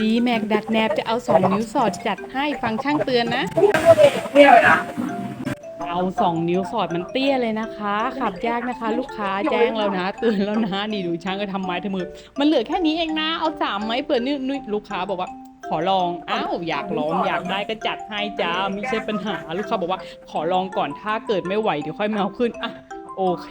ดีแม็กดัดแนบจะเอาสองนิ้วสอดจัดให้ฟังช่างเตือนนะ เอาสองนิ้วสอดมันเตี้ยเลยนะคะ ขับยากนะคะ ลูกค้าแจ้งแล้วนะเตือนแล้วนะนี่ดูช่างก็ทำไม้ทำมือ มันเหลือแค่นี้เองนะเอาสามไม้เปิดนี่นุ้ยลูกค้าบอกว่าขอลอง อ้าว อยากลอง อยากได้ก็จัดให้จ้า ไม่ใช่ปัญหา ลูกค้าบอกว่า ขอลองก่อน ถ้าเกิดไม่ไหว เดี๋ยวค่อยมาเอาขึ้น อะ โอเค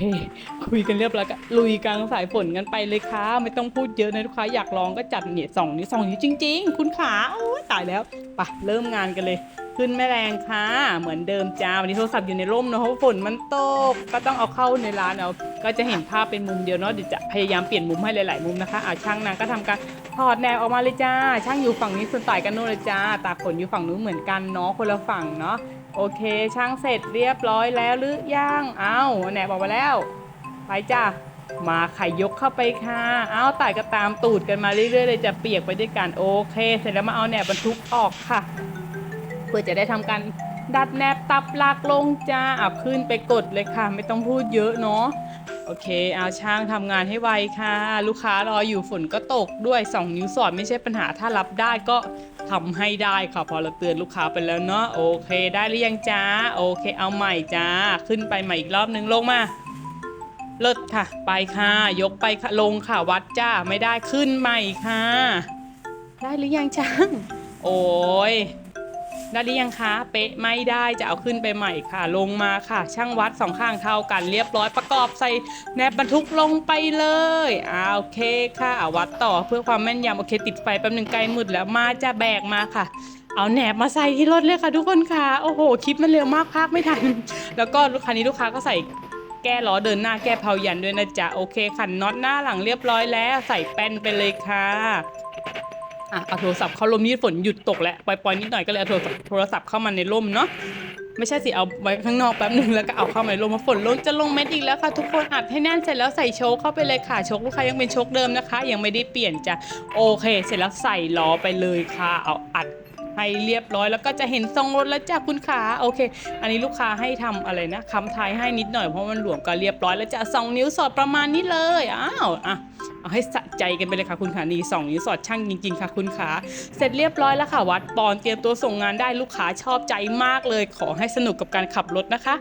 คุยกันเรียบร้อยก็ลุยกลางสายฝนกันไปเลยค่ะ ไม่ต้องพูดเยอะนะลูกค้าอยากลองก็จัดเนี่ยสองนิ้สองนิ้จริง ๆ คุณขาโอ้ยตายแล้วไปะเริ่มงานกันเลย ขึ้นแม่แรงค่ะ เหมือนเดิมจ้าวันนี้โทรศัพท์อยู่ในร่มเนอะเพราะฝนมันตกก็ต้องเอาเข้าในร้านเอาก็จะเห็นภาพเป็นมุมเดียวเนาะเดี๋ยวจะพยายามเปลี่ยนมุมให้หลาย ๆ มุมนะคะอาช่างนางก็ทำการถอดแนวออกมาเลยจ้า ช่างอยู่ฝั่งนี้ส่วนต่ายกันโน่นเลยจ้าตากฝนอยู่ฝั่งนู้นเหมือนกันเนาะคนละฝั่งเนาะ โอเคช่างเสร็จเรียบร้อยแล้วหรือยังเอาแหนบอกมาแล้ว ไปจ้ามาไขยกเข้าไปค่ะ เอาต่ายก็ตามตูดกันมาเรื่อยๆเลยจะเปียกไปด้วยกันโอเค เสร็จแล้วมาเอาแหนบบรรทุกออกค่ะ เพื่อจะได้ทำการดัดแนบตับลักลงจ้าเอาขึ้นไปกดเลยค่ะ ไม่ต้องพูดเยอะเนาะโอเค เอาช่างทำงานให้ไวค่ะ ลูกค้ารออยู่ฝนก็ตกด้วย 2 นิ้วสอดไม่ใช่ปัญหาถ้ารับได้ก็ ทำให้ได้ค่ะพอเราเตือนลูกค้าไปแล้วเนาะโอเค ได้หรือยังจ้าโอเค เอาใหม่จ้าขึ้นไปใหม่อีกรอบนึงลงมาเลิศค่ะ ไปค่ะ ยกไปค่ะลงค่ะวัดจ้าไม่ได้ขึ้นใหม่ค่ะ ได้หรือยังจ้างโอ้ย ได้หรือยังคะเป๊ะไม่ได้จะเอาขึ้นไปใหม่ค่ะ ลงมาค่ะ ช่างวัดสองข้างเท่ากันเรียบร้อยประกอบใส่แนบบรรทุกลงไปเลยอ่าโอเคค่ะอ่าวัดต่อเพื่อความแม่นยำโอเคติดไฟแป๊บหนึ่งใกล้มืดแล้วมาจะแบกมาค่ะเอาแหนบมาใส่ที่รถเลยค่ะทุกคนค่ะ โอ้โห คลิปมันเร็วมากภาคไม่ทัน แล้วก็ลูกค้านี้ลูกค้าก็ใส่แก้ล้อเดินหน้าแก้เพายันด้วยนะจ๊ะ โอเคขันน็อตหน้าหลังเรียบร้อยแล้ว ใส่แป้นไปเลยค่ะ อะเอาโทรศัพท์เข้าร่มนี่ฝนหยุดตกแล้วปล่อยๆนิดหน่อยก็เลยเอาโทรศัพท์โทรศัพท์เข้ามาในร่มเนาะไม่ใช่สิเอาไว้ข้างนอกแป๊บหนึ่งแล้วก็เอาเข้ามาในร่มมาะฝนลงจะลงเม็ดอีกแล้วค่ะทุกคนอัดให้แน่นเสร็จแล้วใส่โชคเข้าไปเลยค่ะโชคลูกค้ายังเป็นโชคเดิมนะคะ ยังไม่ได้เปลี่ยนจ้ะโอเค เสร็จแล้วใส่ล้อไปเลยค่ะ เอาอัดให้เรียบร้อยแล้วก็จะเห็นทรงรถแล้วจ้ะคุณขาโอเค อันนี้ลูกค้าให้ทำอะไรนะคำทายให้นิดหน่อยเพราะมันหลวมก็เรียบร้อยแล้วจ้ะสองนิ้วสอดประมาณนี้เลยอ้าวอะ เอาให้สะใจกันไปเลยค่ะคุณขานี่สองนี้สอดช่างจริงๆค่ะคุณขาเสร็จเรียบร้อยแล้วค่ะวัดปอนเตรียมตัวส่งงานได้ลูกค้าชอบใจมากเลย ขอให้สนุกกับการขับรถนะคะ